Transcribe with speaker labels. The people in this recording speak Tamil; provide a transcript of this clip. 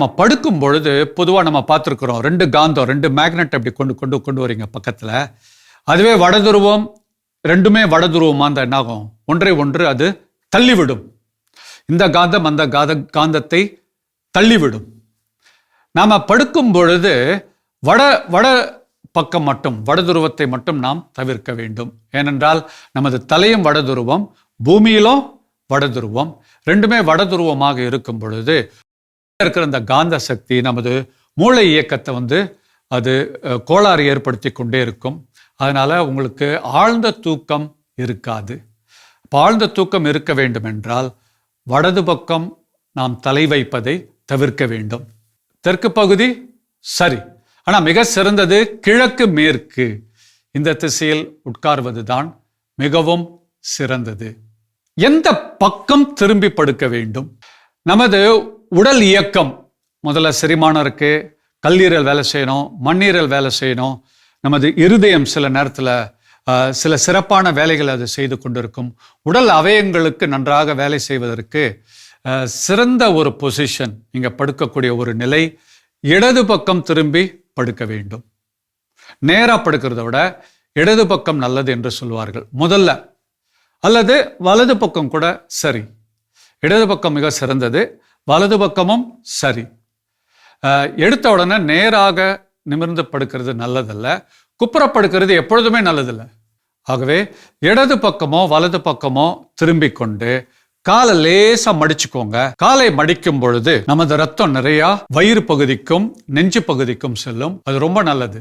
Speaker 1: நம்ம படுக்கும் பொழுது பொதுவாக நம்ம பார்த்துருக்குறோம். ரெண்டு காந்தம் ரெண்டு மேக்னெட் அப்படி கொண்டு கொண்டு கொண்டு வரீங்க பக்கத்தில். அதுவே வடதுருவம் ரெண்டுமே வடதுருவமாக இருந்தால் என்னாகும்? ஒன்றை ஒன்று அது தள்ளிவிடும். இந்த காந்தம் அந்த காத காந்தத்தை தள்ளிவிடும். நாம் படுக்கும் பொழுது வட வட பக்கம் மட்டும் வடதுருவத்தை மட்டும் நாம் தவிர்க்க வேண்டும். ஏனென்றால் நமது தலையும் வடதுருவம் பூமியிலும் வடதுருவம் ரெண்டுமே வடதுருவமாக இருக்கும் பொழுது இருக்கிற அந்த காந்த சக்தி நமது மூளை இயக்கத்தை வந்து அது கோளாறு ஏற்படுத்தி கொண்டே இருக்கும். அதனால் உங்களுக்கு ஆழ்ந்த தூக்கம் இருக்காது. இப்போ ஆழ்ந்த தூக்கம் இருக்க வேண்டுமென்றால் வடது பக்கம் நாம் தலை வைப்பதை தவிர்க்க வேண்டும். தெற்கு பகுதி சரி. ஆனால் மிக சிறந்தது கிழக்கு மேற்கு. இந்த திசையில் உட்கார்வதுதான் மிகவும் சிறந்தது. எந்த பக்கம் திரும்பி படுக்க வேண்டும்? நமது உடல் இயக்கம். முதல்ல செரிமானம் இருக்கு. கல்லீரல் வேலை செய்யணும். மண்ணீரல் வேலை செய்யணும். நமது இருதயம் சில நேரத்தில் சில சிறப்பான வேலைகளை அது செய்து கொண்டிருக்கும். உடல் அவயங்களுக்கு நன்றாக வேலை செய்வதற்கு சிறந்த ஒரு பொசிஷன் நீங்கள் படுக்கக்கூடிய ஒரு நிலை இடது பக்கம் திரும்பி படுக்க வேண்டும். நேராக படுக்கிறத விட இடது பக்கம் நல்லது என்று சொல்வார்கள். முதல்ல அல்லது வலது பக்கம் கூட சரி. இடது பக்கம் மிக சிறந்தது. வலது பக்கமும் சரி. எடுத்த உடனே நேராக நிமிர்ந்து படுக்கிறது நல்லதல்ல. குப்புற படுக்கிறது எப்பொழுதுமே நல்லதில்ல. ஆகவே இடது பக்கமோ வலது பக்கமோ திரும்பி கொண்டு காலை லேசா மடிச்சுக்கோங்க. காலை மடிக்கும் பொழுது நமது ரத்தம் நிறைய வயிறு பகுதிக்கும் நெஞ்சு பகுதிக்கும் செல்லும். அது ரொம்ப நல்லது.